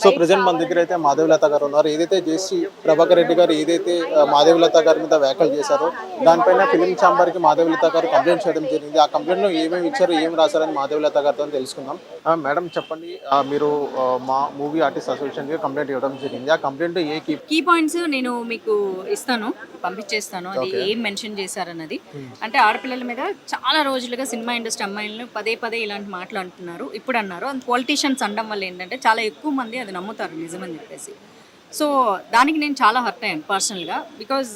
So present మన దగ్గర అయితే మాధవలత గారు ఉన్నారు. ఏదైతే జేసీ ప్రభాకర్ రెడ్డి గారు ఏదైతే ఆ, మాధవలత గారి మీద వ్యాఖ్యలు చేశారో దానిపైన ఫిలిం ఛాంబర్కి మాధవలత గారు కంప్లైంట్ చేయడం జరిగింది. ఆ కంప్లైంట్లో ఏమేమి ఇచ్చారు ఏం రాశారని మాధవలత గారితో తెలుసుకుందాం. మేడం చెప్పండి మీరు మా మూవీ ఆర్టిస్ట్ అసోసియేషన్కి కంప్లైంట్ ఇవ్వడం జరిగింది. ఆ కంప్లైంట్ ఏ కీ కీ పాయింట్స్ నేను మీకు ఇస్తాను పంపించేస్తాను. అది ఏం మెన్షన్ చేశారన్నది. అంటే ఆడపిల్లల మీద చాలా రోజులుగా సినిమా ఇండస్ట్రీ అమ్మాయిలను పదే పదే ఇలాంటి మాటలు అంటున్నారు ఇప్పుడు అన్నారు. అండ్ పొలిటీషియన్స్ అనడం వల్ల ఏంటంటే చాలా ఎక్కువ మంది అది నమ్ముతారు నిజమని చెప్పేసి. సో దానికి నేను చాలా హర్ట్ అయ్యాను పర్సనల్గా. బికాజ్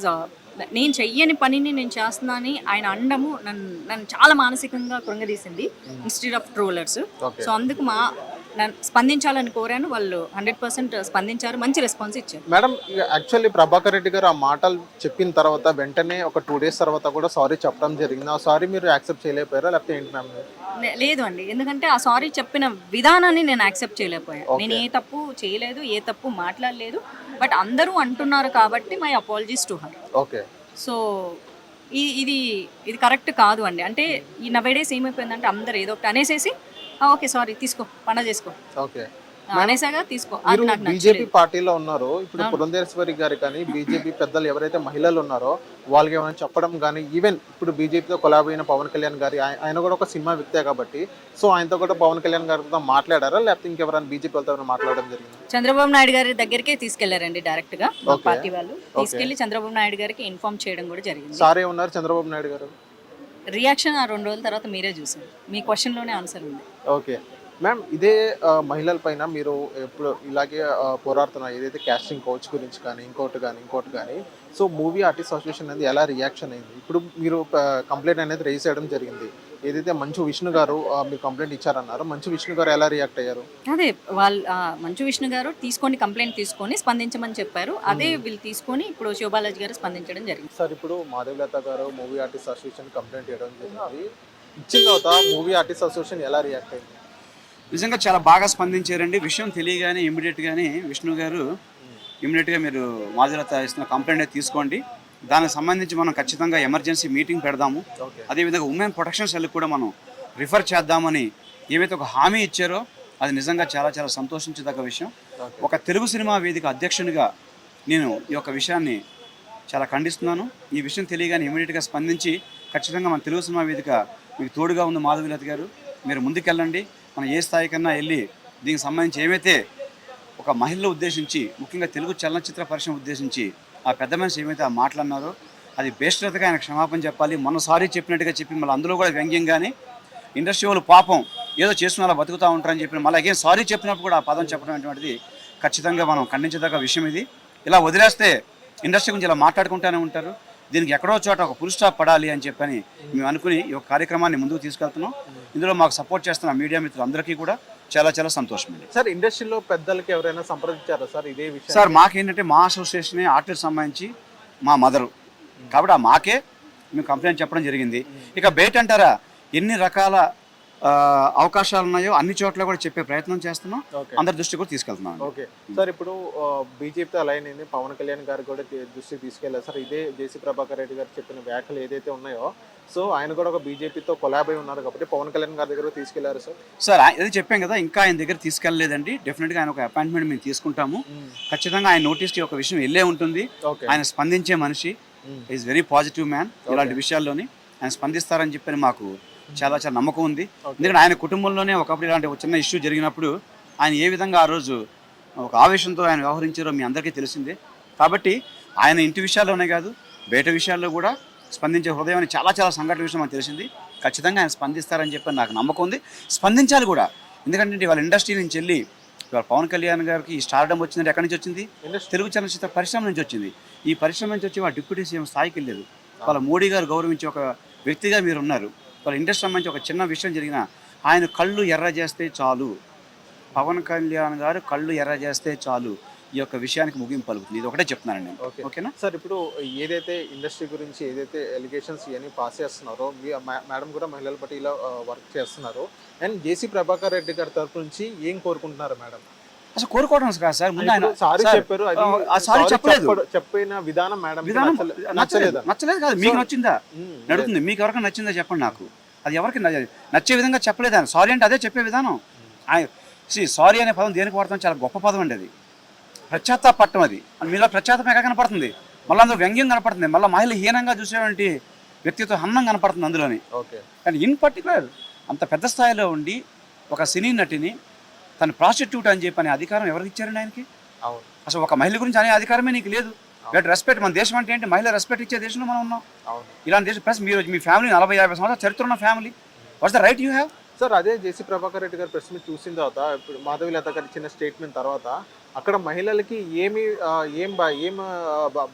నేను చెయ్యని పనిని నేను చేస్తున్నా అని ఆయన అండము నన్ను నన్ను చాలా మానసికంగా కృంగదీసింది ఇన్స్టిట్యూట్ ఆఫ్ ట్రోలర్స్ సో అందుకు మా నన్ను స్పందించాలని కోరాను. వాళ్ళు హండ్రెడ్ పర్సెంట్ స్పందించారు. మంచి రెస్పాన్స్ ఇచ్చారు. మేడం యాక్చువల్లీ ప్రభాకర్ రెడ్డి గారు ఆ మాటలు చెప్పిన తర్వాత వెంటనే ఒక టూ డేస్ తర్వాత కూడా సారీ చెప్పడం జరిగింది. ఆ సారీ మీరు యాక్సెప్ట్ చేయలేకపోయారా? లేకపోతే ఏంటి మ్యామ్ లేదు అండి. ఎందుకంటే ఆ సారీ చెప్పిన విధానాన్ని నేను యాక్సెప్ట్ చేయలేకపోయాను నేను ఏ తప్పు చేయలేదు ఏ తప్పు మాట్లాడలేదు. బట్ అందరూ అంటున్నారు కాబట్టి my apologies to her. Okay. So ఈ ఇది ఇది కరెక్ట్ కాదు అండి. అంటే ఈ నవేడేస్ ఏమైపోయిందంటే అందరు ఏదో ఒకటి అనేసేసి "ఆ, ఓకే సారీ తీసుకో పండగ చేసుకో. ఓకే. ఆ, అనేసాగా తీసుకో. అది మీరు నాకు బీజేపీ పార్టీలో ఉన్నారు. ఇప్పుడు పురంధేశ్వరి గారు కానీ బీజేపీ పెద్దలు ఎవరైతే మహిళలు ఉన్నారో వాళ్ళకి ఏమైనా చెప్పడం కానీ ఈవెన్ ఇప్పుడు బీజేపీతో కొలాబ్ అయిన పవన్ కళ్యాణ్ గారి ఆయ- ఆయన కూడా ఒక సినిమా వ్యక్తే కాబట్టి సో ఆయనతో కూడా పవన్ కళ్యాణ్ గారితో మాట్లాడారా? లేకపోతే ఇంకెవరైనా బీజేపీ వాళ్ళతో మాట్లాడడం జరిగింది? చంద్రబాబు నాయుడు గారి దగ్గరికే తీసుకెళ్ళారండి డైరెక్ట్గా. పార్టీ వాళ్ళు. తీసుకెళ్ళి చంద్రబాబు నాయుడు గారికి ఇన్ఫార్మ్ చేయడం కూడా జరిగింది. సారే ఉన్నారు చంద్రబాబు నాయుడు గారు? రియాక్షన్ ఆ రెండు రోజుల తర్వాత మీరే చూసారు. మీ క్వశ్చన్లోనే ఆన్సర్ ఉంది. ఓకే. మ్యామ్ ఇదే ఆ, మహిళల పైన మీరు ఎప్పుడు ఇలాగే పోరాడుతున్నారు ఏదైతే కాస్టింగ్ కోచ్ గురించి కానీ ఇంకోటి కానీ ఇంకోటి కానీ సో మూవీ ఆర్టిస్ట్ అసోసియేషన్ అనేది ఎలా రియాక్షన్ అయింది? ఇప్పుడు మీరు కంప్లైంట్ అనేది రేస్ చేయడం జరిగింది. ఏదైతే మంచు విష్ణు గారు మీరు కంప్లైంట్ ఇచ్చారన్నారు మంచు విష్ణు గారు ఎలా రియాక్ట్ అయ్యారు? అదే వాళ్ళు మంచు విష్ణు గారు తీసుకొని కంప్లైంట్ తీసుకొని స్పందించమని చెప్పారు. అదే వీళ్ళు తీసుకొని ఇప్పుడు శివబాలాజీ గారు స్పందించడం జరిగింది. సార్ ఇప్పుడు మాధవలత గారు మూవీ ఆర్టిస్ట్ అసోసియేషన్ కంప్లైంట్ చేయడం జరిగింది. ఇచ్చిన తర్వాత మూవీ ఆర్టిస్ట్ అసోసియేషన్ ఎలా రియాక్ట్ అయింది? నిజంగా చాలా బాగా స్పందించారండి. విషయం తెలియగానే ఇమీడియట్గానే విష్ణు గారు ఇమీడియట్గా మీరు మాజులత ఇస్తున్న కంప్లైంట్ అయితే తీసుకోండి. దానికి సంబంధించి మనం ఖచ్చితంగా ఎమర్జెన్సీ మీటింగ్ పెడదాము. అదేవిధంగా ఉమెన్ ప్రొటెక్షన్ సెల్ కూడా మనం రిఫర్ చేద్దామని ఏవైతే ఒక హామీ ఇచ్చారో అది నిజంగా చాలా చాలా సంతోషించదగ్గ విషయం. ఒక తెలుగు సినిమా వేదిక అధ్యక్షునిగా నేను ఈ యొక్క విషయాన్ని చాలా ఖండిస్తున్నాను. ఈ విషయం తెలియగానే ఇమీడియట్గా స్పందించి ఖచ్చితంగా మన తెలుగు సినిమా వేదిక మీకు తోడుగా ఉంది మాధవీలత గారు. మీరు ముందుకెళ్ళండి. మనం ఏ స్థాయికన్నా వెళ్ళి దీనికి సంబంధించి ఏమైతే ఒక మహిళ ఉద్దేశించి ముఖ్యంగా తెలుగు చలనచిత్ర పరిశ్రమ ఉద్దేశించి ఆ పెద్ద మనిషి ఏమైతే ఆ మాట్లాడినారో అది బేస్టర్గా ఆయన క్షమాపణ చెప్పాలి. మొన్నసారి చెప్పినట్టుగా చెప్పి మళ్ళీ అందులో కూడా వ్యంగ్యంగానే ఇండస్ట్రీ వాళ్ళు పాపం ఏదో చేస్తున్న అలా బతుకుతూ ఉంటారని చెప్పిన మళ్ళీ అగేన్ సారీ చెప్పినప్పుడు కూడా ఆ పదం చెప్పడం అటువంటిది ఖచ్చితంగా మనం ఖండించదగ్గ విషయం ఇది. ఇలా వదిలేస్తే ఇండస్ట్రీ గురించి ఇలా మాట్లాడుకుంటూనే ఉంటారు. దీనికి ఎక్కడో చోట ఒక పుల్ స్టాప్ పడాలి అని చెప్పని మేము అనుకుని ఈ యొక్క కార్యక్రమాన్ని ముందుకు తీసుకెళ్తున్నాం. ఇందులో మాకు సపోర్ట్ చేస్తున్న మీడియా మిత్రులందరికీ కూడా చాలా చాలా సంతోషం అండి సార్ ఇండస్ట్రీలో పెద్దలకి ఎవరైనా సంప్రదించారా సార్ ఇదే విషయం సార్ మాకేంటంటే మా అసోసియేషన్ ఆర్టిస్ట్ సంబంధించి మా మదరు కాబట్టి ఆ మాకే మేము కంప్లైంట్ చెప్పడం జరిగింది. ఇక బయట అంటారా ఎన్ని రకాల అవకాశాలు ఉన్నాయో అన్ని చోట్ల కూడా చెప్పే ప్రయత్నం చేస్తున్నాం. అందరి దృష్టి కూడా తీసుకెళ్తున్నాం ఓకే. సార్ ఇప్పుడు బీజేపీతో అలైన్ అయింది పవన్ కళ్యాణ్ గారు కూడా దృష్టికి తీసుకెళ్ళారు. సార్ ఇదే జేసీ ప్రభాకర్ రెడ్డి గారు చెప్పిన వ్యాఖ్యలు ఏదైతే ఉన్నాయో సో ఆయన కూడా ఒక బీజేపీతో కొలాబ్ అయి ఉన్నారు కాబట్టి పవన్ కళ్యాణ్ గారి దగ్గర తీసుకెళ్ళారు సార్. సార్ అది చెప్పాం కదా ఇంకా ఆయన దగ్గర తీసుకెళ్ళలేదండి డెఫినెట్గా ఆయన ఒక అపాయింట్మెంట్ మేము తీసుకుంటాము. ఖచ్చితంగా ఆయన నోటీస్కి ఒక విషయం వెళ్ళే ఉంటుంది. ఆయన స్పందించే మనిషి. ఈజ్ వెరీ పాజిటివ్ మ్యాన్ ఇలాంటి విషయాల్లోని. ఆయన స్పందిస్తారని చెప్పని మాకు చాలా చాలా నమ్మకం ఉంది. ఎందుకంటే ఆయన కుటుంబంలోనే ఒకప్పుడు ఇలాంటి ఒక చిన్న ఇష్యూ జరిగినప్పుడు ఆయన ఏ విధంగా ఆ రోజు ఒక ఆవేశంతో ఆయన వ్యవహరించారో మీ అందరికీ తెలిసిందే. కాబట్టి ఆయన ఇంటి విషయాల్లోనే కాదు బయట విషయాల్లో కూడా స్పందించే హృదయం అని చాలా చాలా సంఘటన విషయం మనకు తెలిసింది. ఖచ్చితంగా ఆయన స్పందిస్తారని చెప్పి నాకు నమ్మకం ఉంది. స్పందించాలి కూడా. ఎందుకంటే వాళ్ళ ఇండస్ట్రీ నుంచి వెళ్ళి ఇవాళ పవన్ కళ్యాణ్ గారికి ఈ స్టార్డమ్ వచ్చిందంటే ఎక్కడి నుంచి వచ్చింది? తెలుగు చలనచిత్ర పరిశ్రమ నుంచి వచ్చింది. ఈ పరిశ్రమ నుంచి వచ్చి వాళ్ళ డిప్యూటీ సీఎం స్థాయికి వెళ్ళలేదు వాళ్ళ మోడీ గారు గౌరవించే ఒక వ్యక్తిగా మీరు ఉన్నారు వాళ్ళ ఇండస్ట్రీ సంబంధించి ఒక చిన్న విషయం జరిగిన ఆయన కళ్ళు ఎర్ర చేస్తే చాలు. పవన్ కళ్యాణ్ గారు కళ్ళు ఎర్ర చేస్తే చాలు. ఈ యొక్క విషయానికి ముగింపు పలుకుతుంది. ఇది ఒకటే చెప్తున్నాను నేను. ఓకే. ఓకేనా? సార్ ఇప్పుడు ఏదైతే ఇండస్ట్రీ గురించి ఏదైతే ఎలిగేషన్స్ ఇవన్నీ పాస్ చేస్తున్నారో మేడం కూడా మహిళల పట్టిలో వర్క్ చేస్తున్నారు. అండ్ జేసీ ప్రభాకర్ రెడ్డి గారి తరపు నుంచి ఏం కోరుకుంటున్నారు మేడం అసలు కోరుకోవడం కాదు సార్. ముందు ఆయన సారీ సార్, చెప్పారు అది ఆ సారీ sorry చెప్పలేదు. చెప్పిన విధానం మేడం విధానం నచ్చలేదు. నచ్చలేదా? కాదు. మీకు నచ్చిందా. నడుతుంది. మీకు ఎవరికైనా నచ్చిందా చెప్పండి నాకు. అది ఎవరికి నచ్చే విధంగా చెప్పలేదు ఆయన. సారీ అంటే అదే చెప్పే విధానం. ఆయన సారీ అనే పదం దేనికి వాడతాం? చాలా గొప్ప పదం అండి అది. పశ్చాత్తాపట్టం అది. మీలో పశ్చాత్తాపం ఎక్కడ కనపడుతుంది? మళ్ళీ అందులో వ్యంగ్యం కనపడుతుంది. మళ్ళీ మహిళ హీనంగా చూసేటువంటి వ్యక్తిత్వ హన్నం కనపడుతుంది అందులోని. ఓకే. కానీ ఇన్ పర్టికులర్ అంత పెద్ద స్థాయిలో ఉండి ఒక సినీ నటిని తను ప్రాస్టిట్యూట్ అని చెప్పి అనే అధికారం ఎవరికి ఇచ్చారండి ఆయనకి? అవును. అసలు ఒక మహిళ గురించి అనే అధికారమే నీకు లేదు. గట్ రెస్పెక్ట్ మన దేశం అంటే ఏంటి? మహిళ రెస్పెక్ట్ ఇచ్చే దేశంలో మనం ఉన్నాం. ఇలాంటి దేశం ప్లస్ మీరు మీ ఫ్యామిలీ నలభై యాభై సంవత్సరాల చరిత్ర ఉన్న family. What's the right you have? Sir అదే JC Prabhakar Reddy garu press meet చూసిన తర్వాత ఇప్పుడు మాధవిలత గారు ఇచ్చిన స్టేట్మెంట్ తర్వాత అక్కడ మహిళలకి ఏమి ఏం ఏం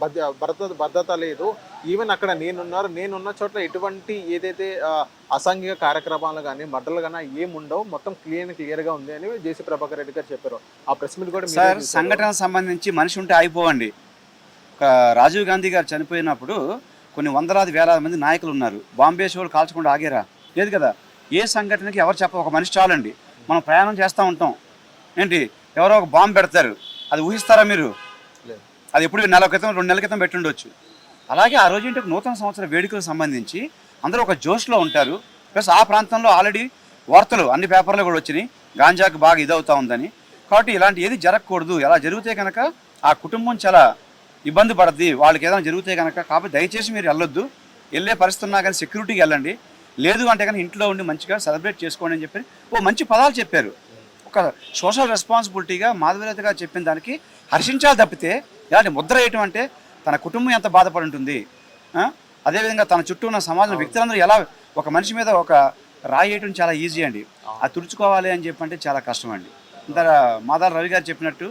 భద్రత భద్రత లేదు. ఈవెన్ అక్కడ నేనున్నారు నేనున్న చోట్ల ఎటువంటి ఏదైతే అసాంఘిక కార్యక్రమాలు కానీ మడ్డలు కానీ ఏం ఉండవు మొత్తం క్లియర్ క్లియర్గా ఉంది అని జేసీ ప్రభాకర్ రెడ్డి గారు చెప్పారు. ఆ ప్రెస్ మీట్ కూడా సార్. సంఘటన సంబంధించి మనిషి ఉంటే అయిపోవండి రాజీవ్ గాంధీ గారు చనిపోయినప్పుడు కొన్ని వందలాది వేలాది మంది నాయకులు ఉన్నారు. బాంబే షోలు కాల్చకుండా ఆగారా? లేదు కదా. ఏ సంఘటనకి ఎవరు చెప్ప ఒక మనిషి చాలండి. మనం ప్రయాణం చేస్తూ ఉంటాం. ఏంటి? ఎవరో ఒక బాంబు పెడతారు. అది ఊహిస్తారా మీరు. అది ఎప్పుడు నెల క్రితం రెండు నెలల క్రితం పెట్టుండొచ్చు. అలాగే ఆ రోజు ఏంటి నూతన సంవత్సర వేడుకలకు సంబంధించి అందరూ ఒక జోష్లో ఉంటారు. ప్లస్ ఆ ప్రాంతంలో ఆల్రెడీ వార్తలు అన్ని పేపర్లు కూడా వచ్చినాయి. గాంజాకు బాగా ఇదవుతా ఉందని. కాబట్టి ఇలాంటి ఏది జరగకూడదు. ఎలా జరిగితే కనుక ఆ కుటుంబం చాలా ఇబ్బంది పడుద్ది. వాళ్ళకి ఏదైనా జరిగితే కనుక కాబట్టి దయచేసి మీరు వెళ్ళొద్దు. వెళ్ళే పరిస్థితి ఉన్నా కానీ సెక్యూరిటీకి వెళ్ళండి. లేదు అంటే కానీ ఇంట్లో ఉండి మంచిగా సెలబ్రేట్ చేసుకోండి అని చెప్పి ఓ మంచి పదాలు చెప్పారు. ఒక సోషల్ రెస్పాన్సిబిలిటీగా మాధవీలత గారు చెప్పిన దానికి హర్షించాలి తప్పితే ఇలాంటి ముద్ర వేయటం అంటే తన కుటుంబం ఎంత బాధపడి ఉంటుంది? అదేవిధంగా తన చుట్టూ ఉన్న సమాజం వ్యక్తులందరూ ఎలా ఒక మనిషి మీద ఒక రాయి వేయటం చాలా ఈజీ అండి. అది తుడుచుకోవాలి అని చెప్పంటే చాలా కష్టం అండి. ఇంత మాదాల రవి గారు చెప్పినట్టు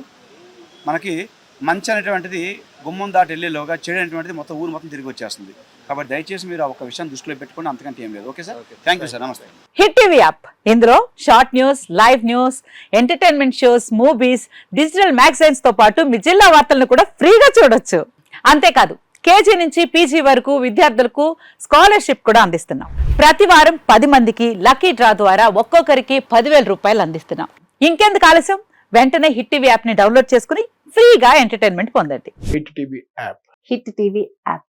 మనకి మంచి అనేటువంటిది గుమ్మం దాటి వెళ్ళేలోగా చెడు అనేటువంటిది మొత్తం ఊరు మొత్తం తిరిగి వచ్చేస్తుంది. కాబట్టి దయచేసి మీరు ఒక విషయం దృష్టిలో పెట్టుకోండి అంతకంటే ఏం లేదు. Okay sir? Thank you sir నమస్తే హిట్ టీవీ యాప్. ఇందులో short news live news entertainment shows movies digital మ్యాగజైన్స్తో పాటు మీ జిల్లా వార్తలను కూడా ఫ్రీగా చూడొచ్చు. అంతేకాదు కేజీ నుంచి పీజీ వరకు విద్యార్థులకు స్కాలర్షిప్ కూడా అందిస్తున్నాం. ప్రతి వారం పది మందికి లక్కీ డ్రా ద్వారా ఒక్కొక్కరికి పదివేల రూపాయలు అందిస్తున్నాం. ఇంకెందుకు ఆలస్యం? వెంటనే హిట్ టీవీ యాప్ని డౌన్లోడ్ చేసుకుని ఫ్రీగా ఎంటర్టైన్మెంట్ పొందండి. Hit TV app. Hit TV app.